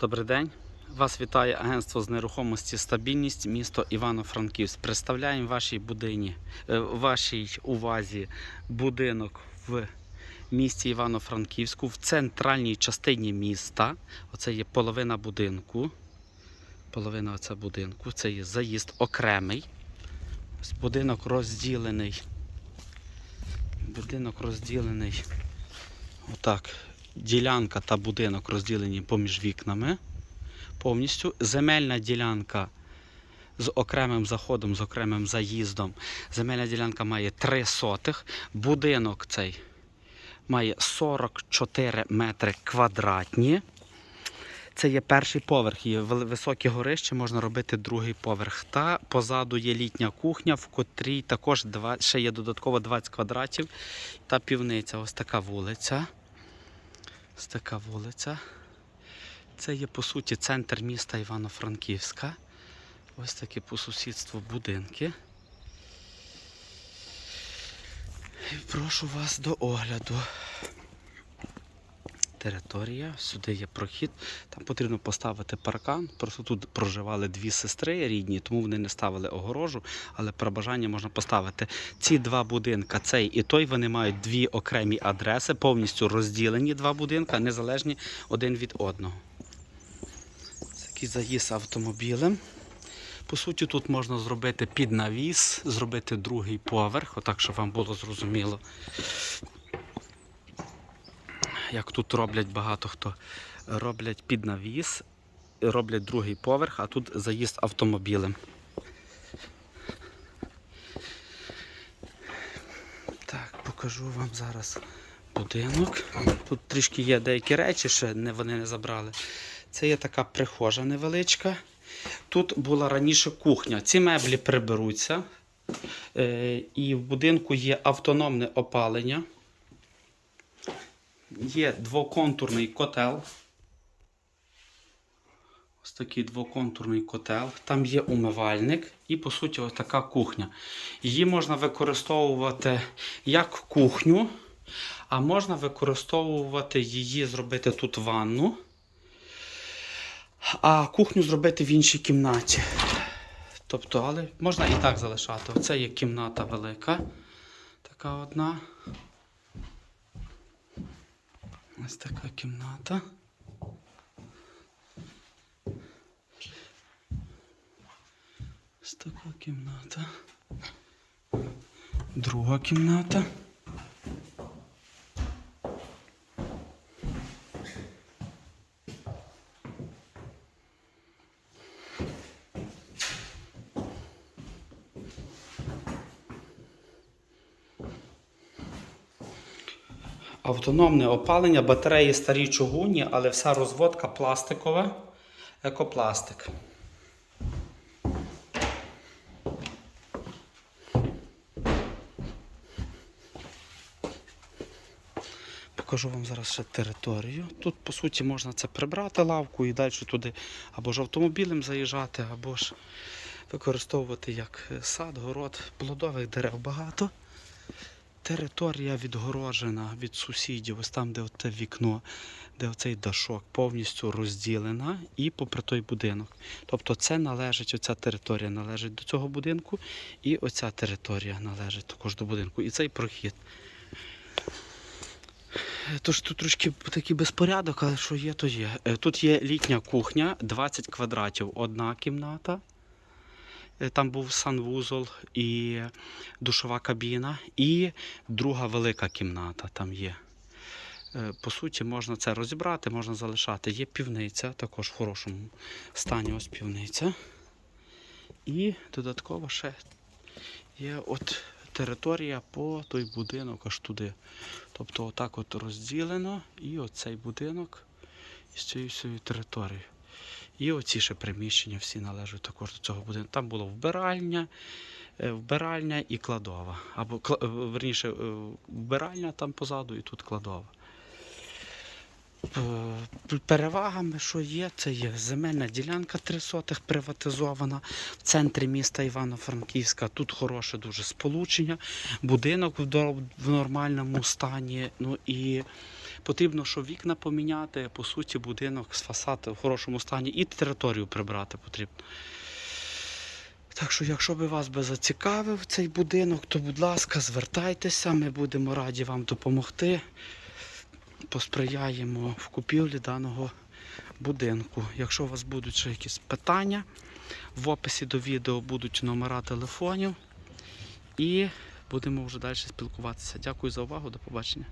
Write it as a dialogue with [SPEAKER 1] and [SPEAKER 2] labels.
[SPEAKER 1] Добрий день. Вас вітає агентство з нерухомості стабільність місто Івано-Франківськ. Представляємо вашій будині, е, вашій увазі будинок в місті Івано-Франківську в центральній частині міста. Оце є половина будинку. Половина оце будинку. Це є заїзд окремий. Ось будинок розділений. Будинок розділений. Отак. Ділянка та будинок розділені поміж вікнами повністю. Земельна ділянка з окремим заходом, з окремим заїздом. Земельна ділянка має 3 сотих. Будинок цей має 44 метри квадратні. Це є перший поверх, є високе горище, можна робити другий поверх. Та позаду є літня кухня, в котрій також ще є додатково 20 квадратів. Та півниця, ось така вулиця. Ось така вулиця. Це є по суті центр міста Івано-Франківська. Ось такі по сусідству будинки. І прошу вас до огляду. Територія, сюди є прохід. Там потрібно поставити паркан. Просто тут проживали дві сестри рідні, тому вони не ставили огорожу, але при бажанні можна поставити ці два будинка, цей і той, вони мають дві окремі адреси, повністю розділені два будинка, незалежні один від одного. Це такий заїзд автомобілем. По суті, тут можна зробити під навіс, зробити другий поверх, отак, щоб вам було зрозуміло. Як тут роблять багато хто. Роблять під навіс, роблять другий поверх, а тут заїзд автомобілем. Так, покажу вам зараз будинок. Тут трішки є деякі речі, ще вони не забрали. Це є така прихожа невеличка. Тут була раніше кухня. Ці меблі приберуться. Е, і в будинку є автономне опалення. Є двоконтурний котел. Ось такий двоконтурний котел. Там є умивальник і, по суті, ось така кухня. Її можна використовувати як кухню, а можна використовувати її, зробити тут ванну, а кухню зробити в іншій кімнаті. Тобто, але можна і так залишати. Оце є кімната велика. Така одна. Ось така кімната. Ось така кімната. Друга кімната. Автономне опалення, батареї старі чугунні, але вся розводка пластикова, екопластик. Покажу вам зараз ще територію. Тут, по суті, можна це прибрати лавку і далі туди або ж автомобілем заїжджати, або ж використовувати як сад, город, плодових дерев багато. Територія відгороджена від сусідів, ось там, де те вікно, де оцей дашок повністю розділена і попри той будинок. Тобто це належить, оця територія належить до цього будинку, і оця територія належить також до будинку. І цей прохід. Тож тут трошки такий безпорядок, але що є, то є. Е, Тут є літня кухня, 20 квадратів, одна кімната. Е, Там був санвузол і душова кабіна, і друга велика кімната там є. Е, По суті, можна це розібрати, можна залишати. Є півниця, також в хорошому стані ось півниця. І додатково ще є от територія по той будинок аж туди. Тобто отак от розділено, і оцей будинок із цією всією територією. І оці ще приміщення всі належать також до цього будинку. Там було вбиральня, е, вбиральня і кладова. Або е, верніше, е, вбиральня там позаду і тут кладова. Е, Перевагами, що є, це є земельна ділянка 3 сотих приватизована в центрі міста Івано-Франківська. Тут хороше дуже сполучення, будинок в, нормальному стані. Ну і Потрібно, щоб вікна поміняти, по суті, будинок з фасаду в хорошому стані і територію прибрати потрібно. Так що, якщо би вас би зацікавив цей будинок, то будь ласка, звертайтеся, ми будемо раді вам допомогти. Посприяємо в купівлі даного будинку. Якщо у вас будуть ще якісь питання, в описі до відео будуть номера телефонів. І будемо вже далі спілкуватися. Дякую за увагу, до побачення.